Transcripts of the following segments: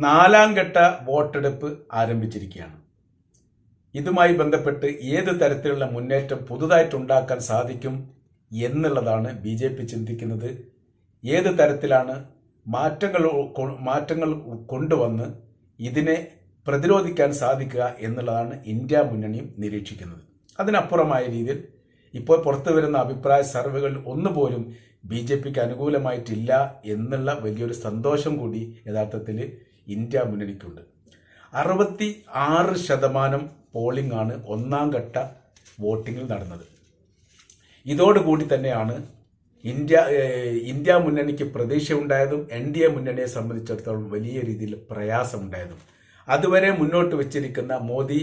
നാലാം ഘട്ട വോട്ടെടുപ്പ് ആരംഭിച്ചിരിക്കുകയാണ്. ഇതുമായി ബന്ധപ്പെട്ട് ഏത് തരത്തിലുള്ള മുന്നേറ്റം പുതുതായിട്ടുണ്ടാക്കാൻ സാധിക്കും എന്നുള്ളതാണ് ബി ജെ പി ചിന്തിക്കുന്നത്. ഏത് തരത്തിലാണ് മാറ്റങ്ങൾ മാറ്റങ്ങൾ കൊണ്ടുവന്ന് ഇതിനെ പ്രതിരോധിക്കാൻ സാധിക്കുക എന്നുള്ളതാണ് ഇന്ത്യ മുന്നണിയും നിരീക്ഷിക്കുന്നത്. അതിനപ്പുറമായ രീതിയിൽ ഇപ്പോൾ പുറത്തു വരുന്ന അഭിപ്രായ സർവേകൾ ഒന്നുപോലും ബി ജെ പിക്ക് അനുകൂലമായിട്ടില്ല എന്നുള്ള വലിയൊരു സന്തോഷം കൂടി യഥാർത്ഥത്തിൽ ഇന്ത്യ മുന്നണിക്കുണ്ട്. അറുപത്തി ആറ് ശതമാനം പോളിംഗ് ആണ് ഒന്നാം ഘട്ട വോട്ടിങ്ങിൽ നടന്നത്. ഇതോടുകൂടി തന്നെയാണ് ഇന്ത്യ ഇന്ത്യ മുന്നണിക്ക് പ്രതീക്ഷയുണ്ടായതും എൻ ഡി എ മുന്നണിയെ സംബന്ധിച്ചിടത്തോളം വലിയ രീതിയിൽ പ്രയാസമുണ്ടായതും. അതുവരെ മുന്നോട്ട് വച്ചിരിക്കുന്ന മോദി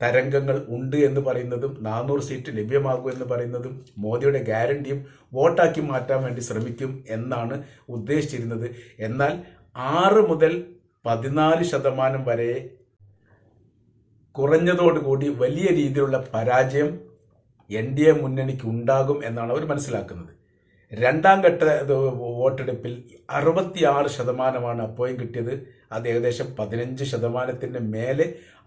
തരംഗങ്ങൾ ഉണ്ട് എന്ന് പറയുന്നതും നാനൂറ് സീറ്റ് ലഭ്യമാകും എന്ന് പറയുന്നതും മോദിയുടെ ഗ്യാരണ്ടിയും വോട്ടാക്കി മാറ്റാൻ വേണ്ടി ശ്രമിക്കും എന്നാണ് ഉദ്ദേശിച്ചിരുന്നത്. എന്നാൽ ആറ് മുതൽ പതിനാല് ശതമാനം വരെ കുറഞ്ഞതോടുകൂടി വലിയ രീതിയിലുള്ള പരാജയം എൻ ഡി എ മുന്നണിക്ക് ഉണ്ടാകും എന്നാണ് അവർ മനസ്സിലാക്കുന്നത്. രണ്ടാം ഘട്ട വോട്ടെടുപ്പിൽ അറുപത്തിയാറ് ശതമാനമാണ് അപ്പോയും കിട്ടിയത്. അത് ഏകദേശം പതിനഞ്ച് ശതമാനത്തിന്റെ മേലെ.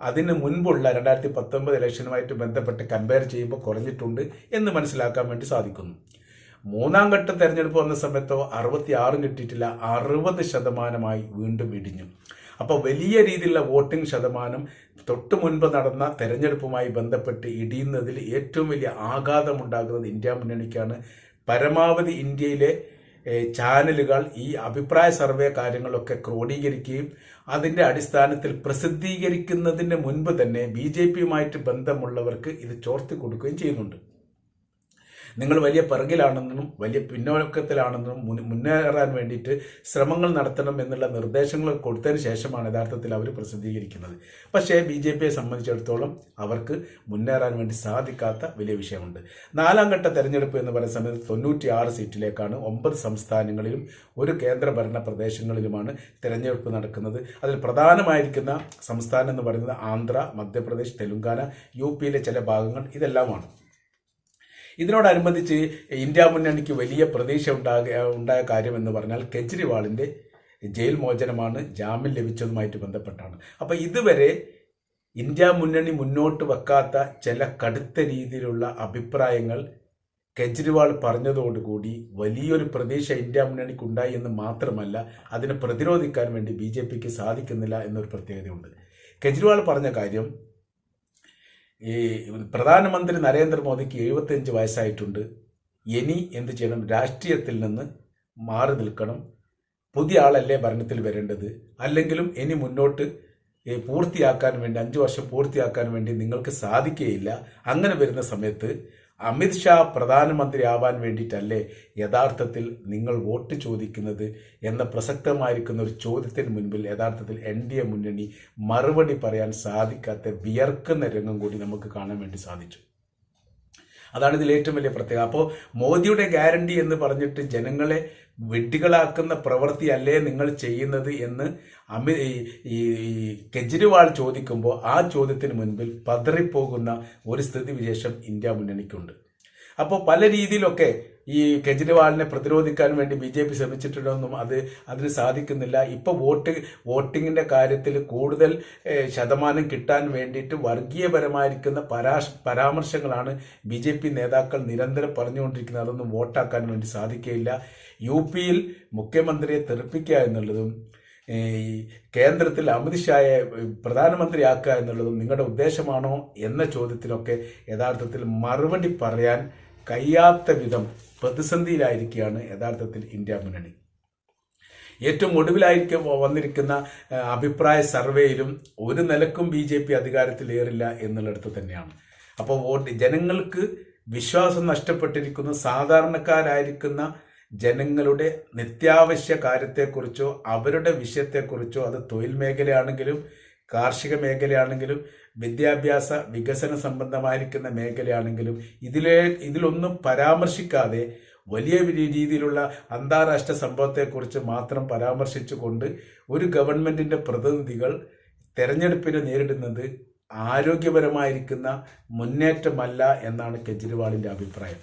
അതിന് മുൻപുള്ള രണ്ടായിരത്തി പത്തൊമ്പത് ഇലക്ഷനുമായിട്ട് ബന്ധപ്പെട്ട് കമ്പയർ ചെയ്യുമ്പോൾ കുറഞ്ഞിട്ടുണ്ട് എന്ന് മനസ്സിലാക്കാൻ വേണ്ടി സാധിക്കുന്നു. മൂന്നാം ഘട്ട തെരഞ്ഞെടുപ്പ് വന്ന സമയത്തോ അറുപത്തി ആറും കിട്ടിയിട്ടില്ല. അറുപത് ശതമാനമായി വീണ്ടും ഇടിഞ്ഞു. അപ്പോൾ വലിയ രീതിയിലുള്ള വോട്ടിംഗ് ശതമാനം തൊട്ട് മുൻപ് നടന്ന തെരഞ്ഞെടുപ്പുമായി ബന്ധപ്പെട്ട് ഇടിയുന്നതിൽ ഏറ്റവും വലിയ ആഘാതമുണ്ടാകുന്നത് ഇന്ത്യ മുന്നണിക്കാണ്. പരമാവധി ഇന്ത്യയിലെ ചാനലുകൾ ഈ അഭിപ്രായ സർവേ കാര്യങ്ങളൊക്കെ ക്രോഡീകരിക്കുകയും അതിന്റെ അടിസ്ഥാനത്തിൽ പ്രസിദ്ധീകരിക്കുന്നതിന് മുൻപ് തന്നെ ബി ജെ പിയുമായിട്ട് ബന്ധമുള്ളവർക്ക് ഇത് ചോർത്തി കൊടുക്കുകയും ചെയ്യുന്നുണ്ട്. നിങ്ങൾ വലിയ പിറകിലാണെന്നും വലിയ പിന്നോക്കത്തിലാണെന്നും മുന്നേറാൻ വേണ്ടിയിട്ട് ശ്രമങ്ങൾ നടത്തണം എന്നുള്ള നിർദ്ദേശങ്ങൾ കൊടുത്തതിന് ശേഷമാണ് യഥാർത്ഥത്തിൽ അവർ പ്രസിദ്ധീകരിക്കുന്നത്. പക്ഷേ ബി ജെ പിയെ സംബന്ധിച്ചിടത്തോളം അവർക്ക് മുന്നേറാൻ വേണ്ടി സാധിക്കാത്ത വലിയ വിഷയമുണ്ട്. നാലാം ഘട്ട തെരഞ്ഞെടുപ്പ് എന്ന് പറയുന്ന സമയത്ത് തൊണ്ണൂറ്റി ആറ് സീറ്റിലേക്കാണ് ഒമ്പത് സംസ്ഥാനങ്ങളിലും ഒരു കേന്ദ്രഭരണ പ്രദേശങ്ങളിലുമാണ് തെരഞ്ഞെടുപ്പ് നടക്കുന്നത്. അതിൽ പ്രധാനമായിരിക്കുന്ന സംസ്ഥാനം എന്ന് പറയുന്നത് ആന്ധ്ര മധ്യപ്രദേശ് തെലുങ്കാന യു പിയിലെ ചില ഭാഗങ്ങൾ ഇതെല്ലാമാണ്. ഇതിനോടനുബന്ധിച്ച് ഇന്ത്യ മുന്നണിക്ക് വലിയ പ്രതീക്ഷ ഉണ്ടാക ഉണ്ടായ കാര്യമെന്ന് പറഞ്ഞാൽ കെജ്രിവാളിന്റെ ജയിൽ മോചനമാണ് ജാമ്യം ലഭിച്ചതുമായിട്ട് ബന്ധപ്പെട്ടാണ്. അപ്പോൾ ഇതുവരെ ഇന്ത്യ മുന്നണി മുന്നോട്ട് വെക്കാത്ത ചില കടുത്ത രീതിയിലുള്ള അഭിപ്രായങ്ങൾ കെജ്രിവാൾ പറഞ്ഞതോടുകൂടി വലിയൊരു പ്രതീക്ഷ ഇന്ത്യ മുന്നണിക്ക് ഉണ്ടായി എന്ന് മാത്രമല്ല അതിനെ പ്രതിരോധിക്കാൻ വേണ്ടി ബി ജെ പിക്ക് സാധിക്കുന്നില്ല എന്നൊരു പ്രത്യേകതയുണ്ട്. കെജ്രിവാൾ പറഞ്ഞ കാര്യം ഈ പ്രധാനമന്ത്രി നരേന്ദ്രമോദിക്ക് എഴുപത്തിയഞ്ച് വയസ്സായിട്ടുണ്ട്. ഇനി എന്ത് ചെയ്യണം? രാഷ്ട്രീയത്തിൽ നിന്ന് മാറി നിൽക്കണം. പുതിയ ആളല്ലേ ഭരണത്തിൽ വരേണ്ടത്? അല്ലെങ്കിലും ഇനി മുന്നോട്ട് പൂർത്തിയാക്കാൻ വേണ്ടി അഞ്ച് വർഷം പൂർത്തിയാക്കാൻ വേണ്ടി നിങ്ങൾക്ക് സാധിക്കുകയില്ല. അങ്ങനെ വരുന്ന സമയത്ത് അമിത് ഷാ പ്രധാനമന്ത്രി ആവാൻ വേണ്ടിയിട്ടല്ലേ യഥാർത്ഥത്തിൽ നിങ്ങൾ വോട്ട് ചോദിക്കുന്നത് എന്ന പ്രസക്തമായിരിക്കുന്ന ഒരു ചോദ്യത്തിന് മുൻപിൽ യഥാർത്ഥത്തിൽ എൻ ഡി എ മുന്നണി മറുപടി പറയാൻ സാധിക്കാത്ത വിയർക്കുന്ന രംഗം കൂടി നമുക്ക് കാണാൻ വേണ്ടി സാധിച്ചു. അതാണ് ഇതിൽ ഏറ്റവും വലിയ പ്രത്യേകത. അപ്പോൾ മോദിയുടെ ഗ്യാരണ്ടി എന്ന് പറഞ്ഞിട്ട് ജനങ്ങളെ വെഡ്ഡികളാക്കുന്ന പ്രവൃത്തിയല്ലേ നിങ്ങൾ ചെയ്യുന്നത് എന്ന് അമി ഈ കെജ്രിവാൾ ചോദിക്കുമ്പോൾ ആ ചോദ്യത്തിന് മുൻപിൽ പതറിപ്പോകുന്ന ഒരു സ്ഥിതിവിശേഷം ഇന്ത്യ മുന്നണിക്കുണ്ട്. അപ്പോൾ പല രീതിയിലൊക്കെ ഈ കെജ്രിവാളിനെ പ്രതിരോധിക്കാൻ വേണ്ടി ബി ജെ പി ശ്രമിച്ചിട്ടുണ്ടെന്നും അത് അതിന് സാധിക്കുന്നില്ല. ഇപ്പൊ വോട്ട് വോട്ടിങ്ങിന്റെ കാര്യത്തിൽ കൂടുതൽ ശതമാനം കിട്ടാൻ വേണ്ടിയിട്ട് വർഗീയപരമായിരിക്കുന്ന പരാ പരാമർശങ്ങളാണ് ബി ജെ പി നേതാക്കൾ നിരന്തരം പറഞ്ഞുകൊണ്ടിരിക്കുന്നത്. അതൊന്നും വോട്ടാക്കാൻ വേണ്ടി സാധിക്കുകയില്ല. യു പിയിൽ മുഖ്യമന്ത്രിയെ തെറിപ്പിക്കുക എന്നുള്ളതും ഈ കേന്ദ്രത്തിൽ അമിത്ഷായെ പ്രധാനമന്ത്രിയാക്കുക എന്നുള്ളതും നിങ്ങളുടെ ഉദ്ദേശമാണോ എന്ന ചോദ്യത്തിനൊക്കെ യഥാർത്ഥത്തിൽ മറുപടി പറയാൻ കഴിയാത്ത വിധം പ്രതിസന്ധിയിലായിരിക്കുകയാണ് യഥാർത്ഥത്തിൽ ഇന്ത്യ മുന്നണി. ഏറ്റവും ഒടുവിലായിരിക്കും വന്നിരിക്കുന്ന അഭിപ്രായ സർവേയിലും ഒരു നിലക്കും ബി ജെ പി അധികാരത്തിലേറില്ല എന്നുള്ളിടത്ത് തന്നെയാണ്. അപ്പോൾ വോട്ട് ജനങ്ങൾക്ക് വിശ്വാസം നഷ്ടപ്പെട്ടിരിക്കുന്ന സാധാരണക്കാരായിരിക്കുന്ന ജനങ്ങളുടെ നിത്യാവശ്യ കാര്യത്തെക്കുറിച്ചോ അവരുടെ വിഷയത്തെക്കുറിച്ചോ അത് തൊഴിൽ മേഖലയാണെങ്കിലും കാർഷിക മേഖലയാണെങ്കിലും വിദ്യാഭ്യാസ വികസന സംബന്ധമായിരിക്കുന്ന മേഖലയാണെങ്കിലും ഇതിലെ ഇതിലൊന്നും പരാമർശിക്കാതെ വലിയ രീതിയിലുള്ള അന്താരാഷ്ട്ര സംഭവത്തെക്കുറിച്ച് മാത്രം പരാമർശിച്ചുകൊണ്ട് ഒരു ഗവൺമെന്റിന്റെ പ്രതിനിധികൾ തെരഞ്ഞെടുപ്പിനെ നേരിടുന്നത് ആരോഗ്യപരമായിരിക്കുന്ന മുന്നേറ്റമല്ല എന്നാണ് കെജ്രിവാളിന്റെ അഭിപ്രായം.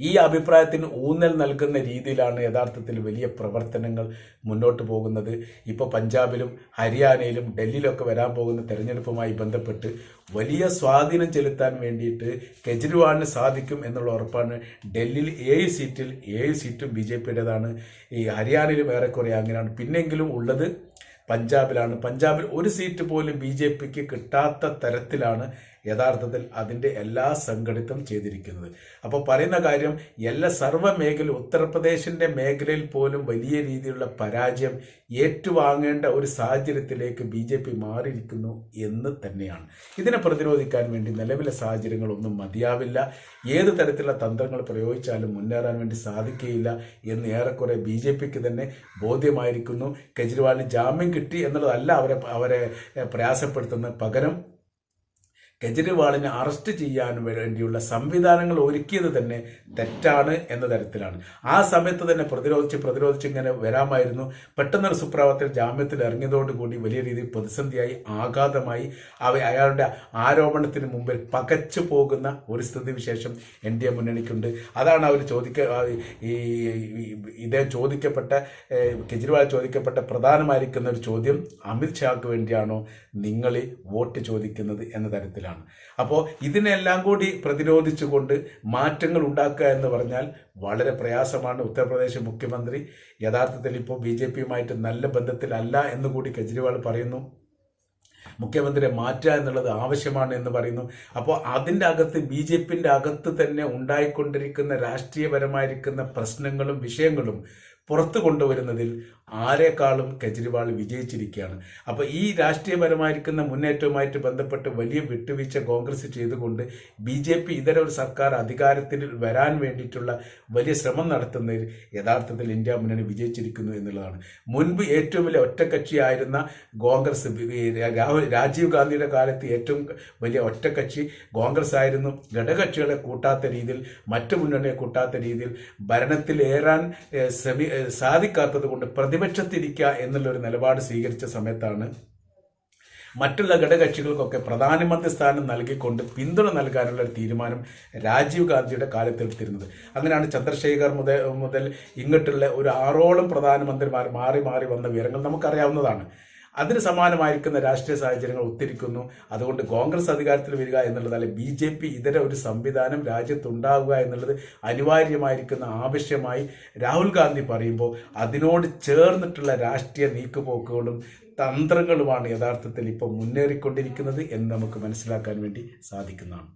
ഈ അഭിപ്രായത്തിന് ഊന്നൽ നൽകുന്ന രീതിയിലാണ് യഥാർത്ഥത്തിൽ വലിയ പ്രവർത്തനങ്ങൾ മുന്നോട്ട് പോകുന്നത്. ഇപ്പോൾ പഞ്ചാബിലും ഹരിയാനയിലും ഡൽഹിയിലൊക്കെ വരാൻ പോകുന്ന തെരഞ്ഞെടുപ്പുമായി ബന്ധപ്പെട്ട് വലിയ സ്വാധീനം ചെലുത്താൻ വേണ്ടിയിട്ട് കെജ്രിവാളിന് സാധിക്കും എന്നുള്ള ഉറപ്പാണ് ഡൽഹിയിൽ ഏഴ് സീറ്റിൽ ഏഴ് സീറ്റും ബി ജെ പിയുടേതാണ്. ഈ ഹരിയാനയിലും ഏറെക്കുറെ അങ്ങനെയാണ്. പിന്നെങ്കിലും ഉള്ളത് പഞ്ചാബിലാണ്. പഞ്ചാബിൽ ഒരു സീറ്റ് പോലും ബി ജെ പിക്ക് കിട്ടാത്ത തരത്തിലാണ് യഥാർത്ഥത്തിൽ അതിന്റെ എല്ലാ സംഘടിത്തം ചെയ്തിരിക്കുന്നത്. അപ്പോൾ പറയുന്ന കാര്യം എല്ലാ സർവ മേഖല ഉത്തർപ്രദേശിന്റെ മേഖലയിൽ പോലും വലിയ രീതിയിലുള്ള പരാജയം ഏറ്റുവാങ്ങേണ്ട ഒരു സാഹചര്യത്തിലേക്ക് ബി ജെ പി മാറിയിരിക്കുന്നു എന്ന് തന്നെയാണ്. ഇതിനെ പ്രതിരോധിക്കാൻ വേണ്ടി നിലവിലെ സാഹചര്യങ്ങളൊന്നും മതിയാവില്ല. ഏത് തരത്തിലുള്ള തന്ത്രങ്ങൾ പ്രയോഗിച്ചാലും മുന്നേറാൻ വേണ്ടി സാധിക്കുകയില്ല എന്ന് ഏറെക്കുറെ ബി ജെ പിക്ക് തന്നെ ബോധ്യമായിരിക്കുന്നു. കെജ്രിവാളിന് ജാമ്യം കിട്ടി എന്നുള്ളതല്ല അവരെ അവരെ പ്രയാസപ്പെടുത്തുന്നത്. പകരം കെജ്രിവാളിനെ അറസ്റ്റ് ചെയ്യാൻ വേണ്ടിയുള്ള സംവിധാനങ്ങൾ ഒരുക്കിയത് തന്നെ തെറ്റാണ് എന്ന തരത്തിലാണ്. ആ സമയത്ത് തന്നെ പ്രതിരോധിച്ച് പ്രതിരോധിച്ച് ഇങ്ങനെ വരാമായിരുന്നു. പെട്ടെന്നൊരു സുപ്രഭാതത്തിൽ ജാമ്യത്തിൽ ഇറങ്ങിയതോടുകൂടി വലിയ രീതിയിൽ പ്രതിസന്ധിയായി ആഘാതമായി. അവ അയാളുടെ ആരോപണത്തിന് മുമ്പിൽ പകച്ചു പോകുന്ന ഒരു സ്ഥിതിവിശേഷം എൻ ഡി എ മുന്നണിക്കുണ്ട്. അതാണ് അവർ ചോദിക്ക ഈ ഇതേ ചോദിക്കപ്പെട്ട കെജ്രിവാൾ ചോദിക്കപ്പെട്ട പ്രധാനമായിരിക്കുന്ന ഒരു ചോദ്യം അമിത്ഷാക്ക് വേണ്ടിയാണോ നിങ്ങൾ വോട്ട് ചോദിക്കുന്നത് എന്ന തരത്തിലാണ്. അപ്പോൾ ഇതിനെല്ലാം കൂടി പ്രതിരോധിച്ചുകൊണ്ട് മാറ്റങ്ങൾ ഉണ്ടാക്കുക എന്ന് പറഞ്ഞാൽ വളരെ പ്രയാസമാണ്. ഉത്തർപ്രദേശ് മുഖ്യമന്ത്രി യഥാർത്ഥത്തിൽ ഇപ്പോൾ ബി ജെ പിയുമായിട്ട് നല്ല ബന്ധത്തിലല്ല എന്ന് കൂടി കെജ്രിവാൾ പറയുന്നു. മുഖ്യമന്ത്രിയെ മാറ്റുക എന്നുള്ളത് ആവശ്യമാണ് എന്ന് പറയുന്നു. അപ്പോൾ അതിന്റെ അകത്ത് ബി ജെ പിന്റെ അകത്ത് തന്നെ ഉണ്ടായിക്കൊണ്ടിരിക്കുന്ന രാഷ്ട്രീയപരമായിരിക്കുന്ന പ്രശ്നങ്ങളും വിഷയങ്ങളും പുറത്തു കൊണ്ടുവരുന്നതിൽ ആരെക്കാളും കെജ്രിവാൾ വിജയിച്ചിരിക്കുകയാണ്. അപ്പോൾ ഈ രാഷ്ട്രീയപരമായിരിക്കുന്ന മുന്നേറ്റവുമായിട്ട് ബന്ധപ്പെട്ട് വലിയ വിട്ടുവീഴ്ച കോൺഗ്രസ് ചെയ്തുകൊണ്ട് ബി ജെ പി ഇതര ഒരു സർക്കാർ അധികാരത്തിൽ വരാൻ വേണ്ടിയിട്ടുള്ള വലിയ ശ്രമം നടത്തുന്നതിൽ യഥാർത്ഥത്തിൽ ഇന്ത്യ മുന്നണി വിജയിച്ചിരിക്കുന്നു എന്നുള്ളതാണ്. മുൻപ് ഏറ്റവും വലിയ ഒറ്റക്കക്ഷിയായിരുന്ന കോൺഗ്രസ് രാഹുൽ രാജീവ് ഗാന്ധിയുടെ കാലത്ത് ഏറ്റവും വലിയ ഒറ്റക്കക്ഷി കോൺഗ്രസ് ആയിരുന്നു ഘടകകക്ഷികളെ കൂട്ടാത്ത രീതിയിൽ മറ്റു മുന്നണിയെ കൂട്ടാത്ത രീതിയിൽ ഭരണത്തിലേറാൻ ശ്രമി സാധിക്കാത്തത് കൊണ്ട് പ്രതിപക്ഷത്തിരിക്കുക എന്നുള്ളൊരു നിലപാട് സ്വീകരിച്ച സമയത്താണ് മറ്റുള്ള ഘടകകക്ഷികൾക്കൊക്കെ പ്രധാനമന്ത്രി സ്ഥാനം നൽകിക്കൊണ്ട് പിന്തുണ നൽകാനുള്ള ഒരു തീരുമാനം രാജീവ് ഗാന്ധിയുടെ കാലത്തെടുത്തിരുന്നത് അങ്ങനെയാണ് ചന്ദ്രശേഖർ മുതൽ മുതൽ ഇങ്ങോട്ടുള്ള ഒരു ആറോളം പ്രധാനമന്ത്രിമാർ മാറി മാറി വന്ന വിവരങ്ങൾ നമുക്കറിയാവുന്നതാണ്. അതിന് സമാനമായിരിക്കുന്ന രാഷ്ട്രീയ സാഹചര്യങ്ങൾ ഒത്തിരിക്കുന്നു അതുകൊണ്ട് കോൺഗ്രസ് അധികാരത്തിൽ വരിക എന്നുള്ളതല്ല ബി ജെ പി ഇതര ഒരു സംവിധാനം രാജ്യത്തുണ്ടാവുക എന്നുള്ളത് അനിവാര്യമായിരിക്കുന്ന ആവശ്യമായി രാഹുൽ ഗാന്ധി പറയുമ്പോൾ അതിനോട് ചേർന്നിട്ടുള്ള രാഷ്ട്രീയ നീക്കുപോക്കുകളും തന്ത്രങ്ങളുമാണ് യഥാർത്ഥത്തിൽ ഇപ്പോൾ മുന്നേറിക്കൊണ്ടിരിക്കുന്നത് എന്ന് നമുക്ക് മനസ്സിലാക്കാൻ വേണ്ടി സാധിക്കുന്നതാണ്.